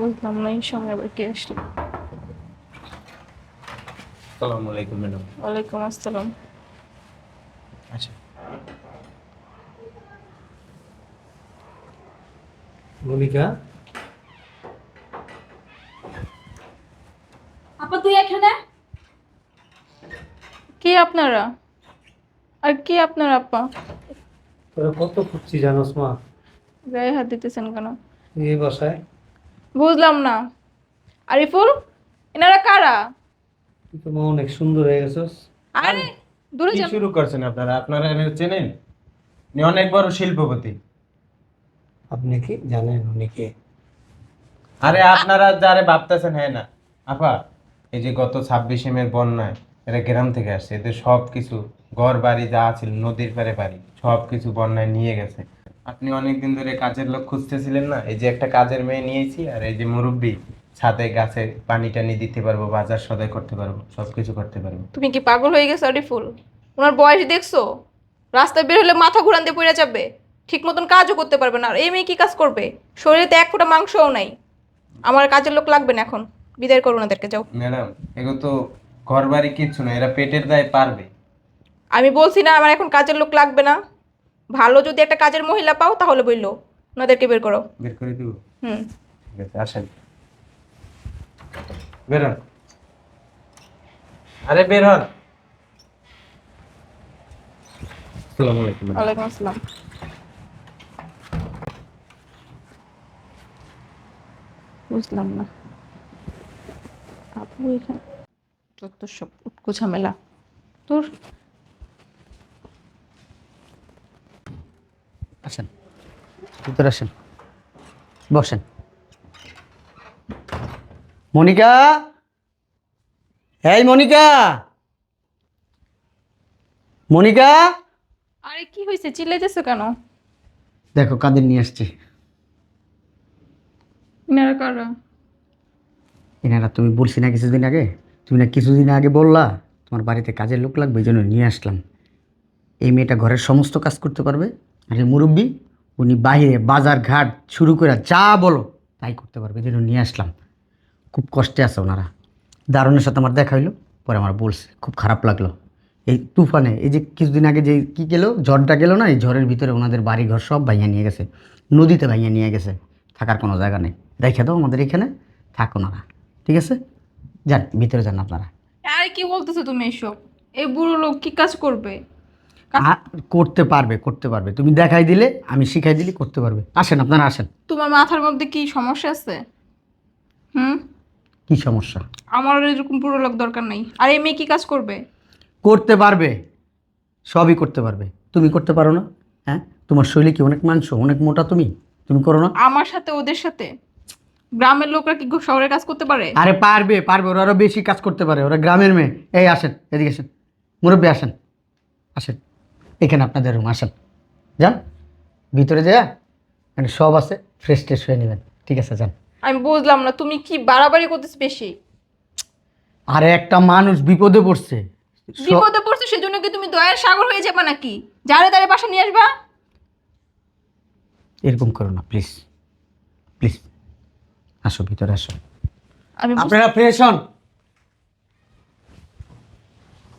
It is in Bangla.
বুঝলাম না এই সময় আবার কে আসলো? আসসালামু আলাইকুম ম্যাডাম। ওয়ালাইকুম আসসালাম। আচ্ছা। ভূমিকা? আপা তুই এখানে? কে আপনারা? আর কে আপনারা আপা? তোরা কত খুঁজছি জানোস মা? গায়ে হাত দিতেছেন কেন? এই বাসায়? বুঝলাম না। আরিফুল এনারা কারা? তুই তো মা অনেক সুন্দর হয়ে গেছিস। আরে দূরে কি যান শুরু করছেন আপনারা? আপনারা এনে চেনেন? উনি অনেক বড় শিল্পপতি। আপনি কি জানেন উনি কে? আরে আপনারা যারে ভাবতেছেন হ্যাঁ না। আপা এই যে গত ছাব্বিশে মের বন্যায় এরা গ্রাম থেকে আসছে এদের সব কিছু ঘর বাড়ি যা ছিল নদীর পারে বাড়ি সব কিছু বন্যায় নিয়ে গেছে। আপনি অনেকদিন ধরে কাজের লোক খুঁজতেছিলেন না? এই যে একটা কাজের মেয়ে নিয়েছি আর এই যে মুরব্বী ছাদে গাছে পানি টানি দিতে পারব বাজার সদাই করতে পারব সব কিছু করতে পারব। তুমি কি পাগল হয়ে গেছো আরিফুল ওনার বয়স দেখছ? রাস্তায় বের হলে মাথা ঘুরান দিয়ে পড়ে যাবে। ঠিক মতন কাজও করতে পারবে না। আর এই মেয়ে কি কাজ করবে? শরীরে তো এক ফোঁটা মাংসও নাই। আমার কাজের লোক লাগবে না এখন। বিদায় করুন ওদেরকে যাও। ম্যাডাম এগুলো তো ঘর বাড়ি কিচ্ছু না এরা পেটের দায় পারবে। আমি বলছি না আমার এখন কাজের লোক লাগবে না। ভালো যদি একটা কাজের মহিলা পাও তাহলে বলল ওনাদেরকে বের করো। বের করে দিব? হুম। ঠিক আছে আসেন। বেরোন আরে বের হন। আসসালামু আলাইকুম। ওয়ালাইকুম আসসালাম। বুঝলাম না। আপু এখানে তোর তো সব উটকো ঝামেলা। তোর আসেন। ভিতরে আসেন। বসেন। মনিকা? এই মনিকা! মনিকা? আরে কি হয়েছে চিল্লাইতেছো কেন? দেখো কাদের নিয়ে আসছে। ইনারা কারা? এনারা তুমি বলছি না কিছুদিন আগে? তুমি না কিছুদিন আগে বললা তোমার বাড়িতে কাজের লোক লাগবে এই জন্য নিয়ে আসলাম। এই মেয়েটা ঘরের সমস্ত কাজ করতে পারবে? আর মুরব্বী, উনি বাইরে বাজার ঘাট শুরু করে যা বলো, তাই করতে পারবে। জন্য নিয়ে আসলাম। খুব কষ্টে আছে ওনারা। দারুণের সাথে আমার দেখা হইল, পরে আমার বলছে, খুব খারাপ লাগল। এই তুফানে, এই যে কিছুদিন আগে যে কী গেলো, ঝড়টা গেলো না, এই ঝড়ের ভিতরে ওনাদের বাড়ি ঘর সব ভাইয়া নিয়ে গেছে, নদীতে ভাঙিয়ে নিয়ে গেছে, থাকার কোনো জায়গা নেই। রেখে দাও আমাদের এখানে, থাকো ওনারা। ঠিক আছে? যান, ভিতরে যান আপনারা। আরে কি বলতেছো তুমি এসব? এই বুড়ো লোক কি কাজ করবে? করতে পারবে করতে পারবে। তুমি দেখাই দিলে আমি শিখাই দিলে করতে পারবে। আসেন আপনারা আসেন। তোমার মাথার মধ্যে কি সমস্যা আছে? হুম? কি সমস্যা? আমার এরকম বুড়ো লোক দরকার নাই। আর এই মেয়ে কি কাজ করবে? করতে পারবে। সবই করতে পারবে। তুমি করতে পারো না। হ্যাঁ? তোমার শরীরে কি অনেক মাংস অনেক মোটা তুমি? তুমি করো না। আমার সাথে ওদের সাথে? গ্রামের লোকরা কি শহরে কাজ করতে পারে? আরে পারবে পারবে। ওরা আরও বেশি কাজ করতে পারে। ওরা গ্রামের মেয়ে। এই আসেন এদিকে আসেন। মুরব্বী আসেন। আসেন। এখানে আপনাদের রুম আসেন। যান ভিতরে যা মানে সব আছে ফ্রেশ ট্রেশ হয়ে নেবেন। ঠিক আছে যান। আমি বুঝলাম না তুমি কি বাড়াবাড়ি করতেছ বেশি? আরে একটা মানুষ বিপদে পড়ছে। বিপদে পড়ছে সেজন্য কি তুমি দয়ার সাগর হয়ে যাবে নাকি? যারে তারে বাসা নিয়ে আসবা? এরকম করো না প্লিজ প্লিজ আসো ভিতরে আসো। আমি আপনারা ফ্রেশ হন।